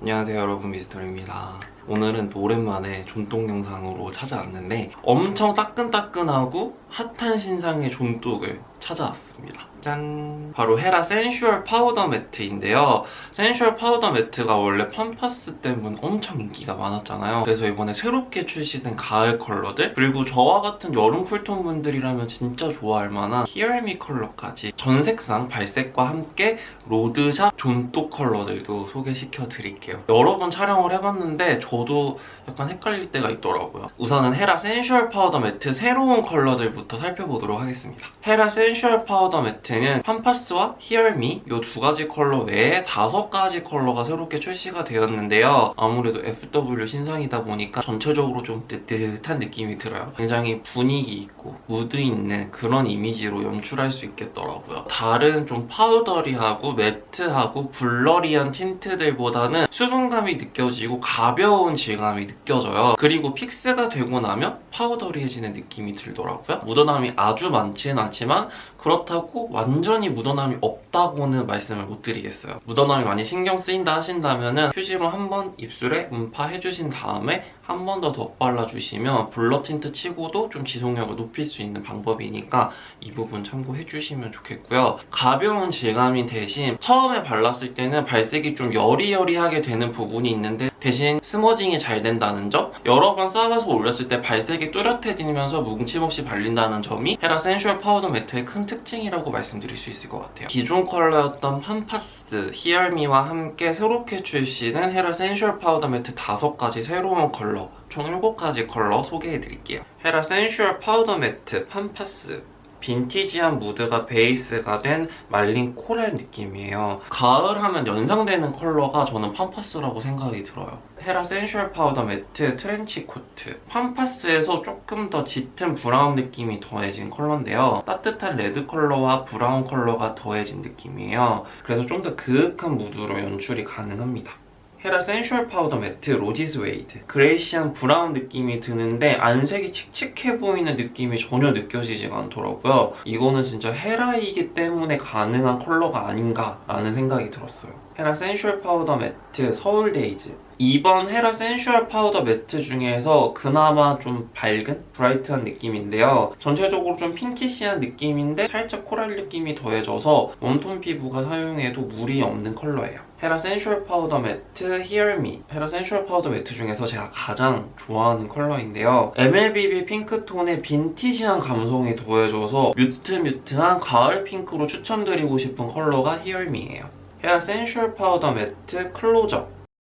안녕하세요 여러분. 미스터입니다 오늘은 또 오랜만에 존똑 영상으로 찾아왔는데 엄청 따끈따끈하고 핫한 신상의 존똑을 찾아왔습니다 짠! 바로 헤라 센슈얼 파우더 매트인데요 센슈얼 파우더 매트가 원래 팜파스 때문에 엄청 인기가 많았잖아요 그래서 이번에 새롭게 출시된 가을 컬러들 그리고 저와 같은 여름 쿨톤 분들이라면 진짜 좋아할 만한 히얼미 컬러까지 전 색상 발색과 함께 로드샵 존똑 컬러들도 소개시켜 드릴게요. 여러 번 촬영을 해봤는데 저도 약간 헷갈릴 때가 있더라고요. 우선은 헤라 센슈얼 파우더 매트 새로운 컬러들부터 살펴보도록 하겠습니다. 헤라 센슈얼 파우더 매트는 팜파스와 히얼미 이 두 가지 컬러 외에 다섯 가지 컬러가 새롭게 출시가 되었는데요. 아무래도 FW 신상이다 보니까 전체적으로 좀 뜨뜻한 느낌이 들어요. 굉장히 분위기 있고 무드 있는 그런 이미지로 연출할 수 있겠더라고요. 다른 좀 파우더리하고 매트하고 블러리한 틴트들보다는 수분감이 느껴지고 가벼운 질감이 느껴져요. 그리고 픽스가 되고 나면 파우더리해지는 느낌이 들더라고요. 묻어남이 아주 많지는 않지만 그렇다고 완전히 묻어남이 없다고는 말씀을 못 드리겠어요. 묻어남이 많이 신경 쓰인다 하신다면은 휴지로 한 번 입술에 음파해 주신 다음에 한 번 더 덧발라 주시면 블러 틴트 치고도 좀 지속력을 높일 수 있는 방법이니까 이 부분 참고해 주시면 좋겠고요. 가벼운 질감인 대신 처음에 발랐을 때는 발색이 좀 여리여리하게 되는 부분이 있는데 대신 스머징이 잘 된다는 점 여러 번 쌓아서 올렸을 때 발색이 뚜렷해지면서 뭉침 없이 발린다는 점이 헤라 센슈얼 파우더 매트의 큰 특징이라고 말씀드릴 수 있을 것 같아요. 기존 컬러였던 팜파스, 히얼미와 함께 새롭게 출시된 헤라 센슈얼 파우더 매트 5가지 새로운 컬러 총 7가지 컬러 소개해드릴게요. 헤라 센슈얼 파우더 매트 팜파스 빈티지한 무드가 베이스가 된 말린 코랄 느낌이에요. 가을 하면 연상되는 컬러가 저는 팜파스라고 생각이 들어요. 헤라 센슈얼 파우더 매트 트렌치 코트 팜파스에서 조금 더 짙은 브라운 느낌이 더해진 컬러인데요. 따뜻한 레드 컬러와 브라운 컬러가 더해진 느낌이에요. 그래서 좀 더 그윽한 무드로 연출이 가능합니다. 헤라 센슈얼 파우더 매트 로지스 웨이드 그레이시한 브라운 느낌이 드는데 안색이 칙칙해 보이는 느낌이 전혀 느껴지지가 않더라고요. 이거는 진짜 헤라이기 때문에 가능한 컬러가 아닌가라는 생각이 들었어요 헤라 센슈얼 파우더 매트 서울데이즈. 이번 헤라 센슈얼 파우더 매트 중에서 그나마 좀 밝은 브라이트한 느낌인데요. 전체적으로 좀 핑키시한 느낌인데 살짝 코랄 느낌이 더해져서 웜톤 피부가 사용해도 무리 없는 컬러예요. 헤라 센슈얼 파우더 매트 히얼미 헤라 센슈얼 파우더 매트 중에서 제가 가장 좋아하는 컬러인데요. MLBB 핑크톤의 빈티지한 감성이 더해져서 뮤트뮤트한 가을 핑크로 추천드리고 싶은 컬러가 히얼미예요 헤라 센슈얼 파우더 매트 클로저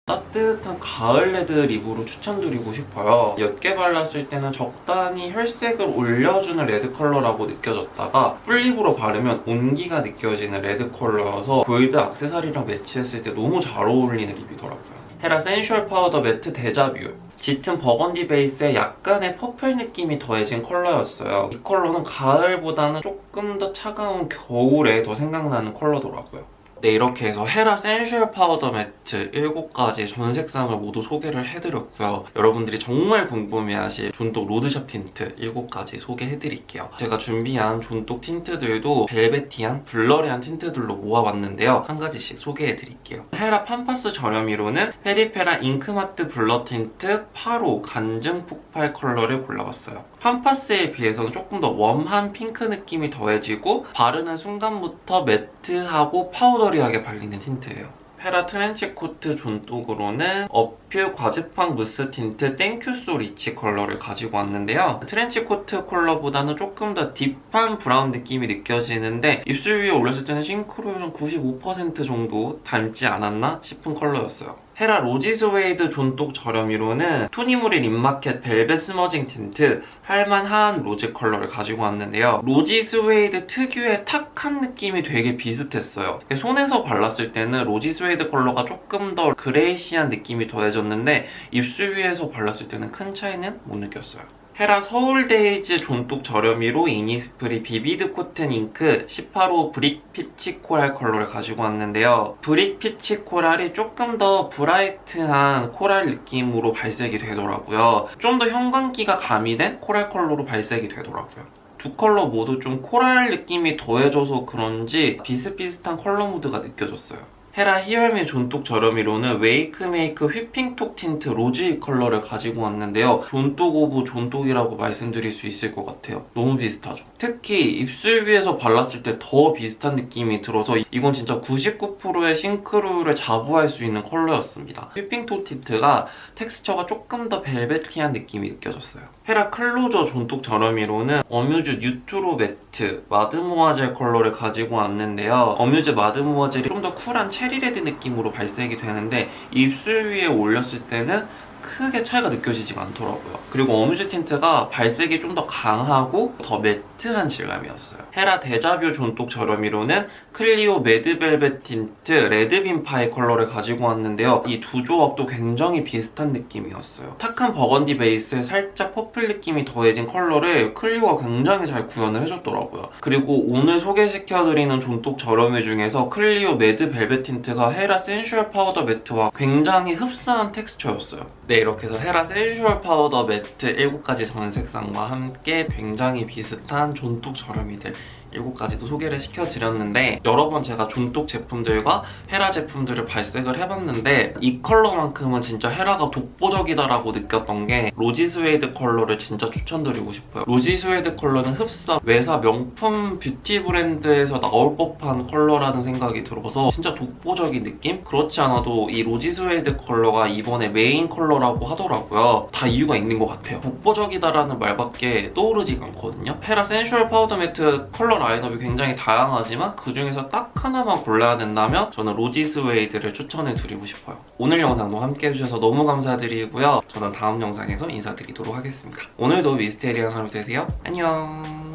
따뜻한 가을 레드 립으로 추천드리고 싶어요. 옅게 발랐을 때는 적당히 혈색을 올려주는 레드 컬러라고 느껴졌다가 풀립으로 바르면 온기가 느껴지는 레드 컬러여서 골드 액세서리랑 매치했을 때 너무 잘 어울리는 립이더라고요. 헤라 센슈얼 파우더 매트 데자뷰 짙은 버건디 베이스에 약간의 퍼플 느낌이 더해진 컬러였어요. 이 컬러는 가을보다는 조금 더 차가운 겨울에 더 생각나는 컬러더라고요. 네, 이렇게 해서 헤라 센슈얼 파우더 매트 7가지 전 색상을 모두 소개를 해드렸고요. 여러분들이 정말 궁금해하실 존똑 로드샵 틴트 7가지 소개해드릴게요. 제가 준비한 존똑 틴트들도 벨베티한 블러리한 틴트들로 모아봤는데요. 한 가지씩 소개해드릴게요. 헤라 팜파스 저렴이로는 페리페라 잉크마트 블러 틴트 8호 간증 폭발 컬러를 골라봤어요. 팜파스에 비해서는 조금 더 웜한 핑크 느낌이 더해지고 바르는 순간부터 매트하고 파우더 리하게 발리는 틴트예요. 페라 트렌치 코트 존독으로는 어퓨 과즙팡 무스 틴트 땡큐소 리치 컬러를 가지고 왔는데요. 트렌치 코트 컬러보다는 조금 더 딥한 브라운 느낌이 느껴지는데 입술 위에 올렸을 때는 싱크로율은 95% 정도 닮지 않았나 싶은 컬러였어요. 헤라 로지 스웨이드 존똑 저렴이로는 토니모리 립마켓 벨벳 스머징 틴트 할만한 로즈 컬러를 가지고 왔는데요. 로지 스웨이드 특유의 탁한 느낌이 되게 비슷했어요. 손에서 발랐을 때는 로지 스웨이드 컬러가 조금 더 그레이시한 느낌이 더해졌는데 입술 위에서 발랐을 때는 큰 차이는 못 느꼈어요. 헤라 서울데이즈 존똑 저렴이로 이니스프리 비비드 코튼 잉크 18호 브릭 피치 코랄 컬러를 가지고 왔는데요. 브릭 피치 코랄이 조금 더 브라이트한 코랄 느낌으로 발색이 되더라고요. 좀 더 형광기가 가미된 코랄 컬러로 발색이 되더라고요. 두 컬러 모두 좀 코랄 느낌이 더해져서 그런지 비슷비슷한 컬러 무드가 느껴졌어요. 헤라 히얼미 존톡 저렴이로는 웨이크메이크 휘핑톡 틴트 로즈 컬러를 가지고 왔는데요. 존톡 오브 존톡이라고 말씀드릴 수 있을 것 같아요. 너무 비슷하죠. 특히 입술 위에서 발랐을 때 더 비슷한 느낌이 들어서 이건 진짜 99%의 싱크로율을 자부할 수 있는 컬러였습니다. 휘핑톡 틴트가 텍스처가 조금 더 벨벳티한 느낌이 느껴졌어요. 헤라 클로저 존톡 저렴이로는 어뮤즈 뉴트로 매트 마드모아젤 컬러를 가지고 왔는데요. 어뮤즈 마드모아젤이 좀 더 쿨한 체리레드 느낌으로 발색이 되는데 입술 위에 올렸을 때는 크게 차이가 느껴지지가 않더라고요. 그리고 어뮤즈 틴트가 발색이 좀 더 강하고 더 매트한 질감이었어요. 헤라 데자뷰 존톡 저렴이로는 클리오 매드벨벳 틴트 레드빈 파이 컬러를 가지고 왔는데요. 이 두 조합도 굉장히 비슷한 느낌이었어요. 탁한 버건디 베이스에 살짝 퍼플 느낌이 더해진 컬러를 클리오가 굉장히 잘 구현을 해줬더라고요. 그리고 오늘 소개시켜드리는 존톡 저렴이 중에서 클리오 매드 벨벳 틴트가 헤라 센슈얼 파우더 매트와 굉장히 흡사한 텍스처였어요. 네, 이렇게 해서 헤라 센슈얼 파우더 매트 7가지 전 색상과 함께 굉장히 비슷한 존톡 저렴이들 7가지도 소개를 시켜드렸는데 여러 번 제가 존톡 제품들과 헤라 제품들을 발색을 해봤는데 이 컬러만큼은 진짜 헤라가 독보적이다라고 느꼈던 게 로지 스웨이드 컬러를 진짜 추천드리고 싶어요. 로지 스웨이드 컬러는 흡사 외사 명품 뷰티 브랜드에서 나올 법한 컬러라는 생각이 들어서 진짜 독보적인 느낌? 그렇지 않아도 이 로지 스웨이드 컬러가 이번에 메인 컬러라고 하더라고요. 다 이유가 있는 것 같아요. 독보적이다라는 말밖에 떠오르지가 않거든요. 헤라 센슈얼 파우더 매트 컬러 라인업이 굉장히 다양하지만 그 중에서 딱 하나만 골라야 된다면 저는 로지 스웨이드를 추천해 드리고 싶어요. 오늘 영상도 함께 해주셔서 너무 감사드리고요. 저는 다음 영상에서 인사드리도록 하겠습니다. 오늘도 미스테리한 하루 되세요. 안녕.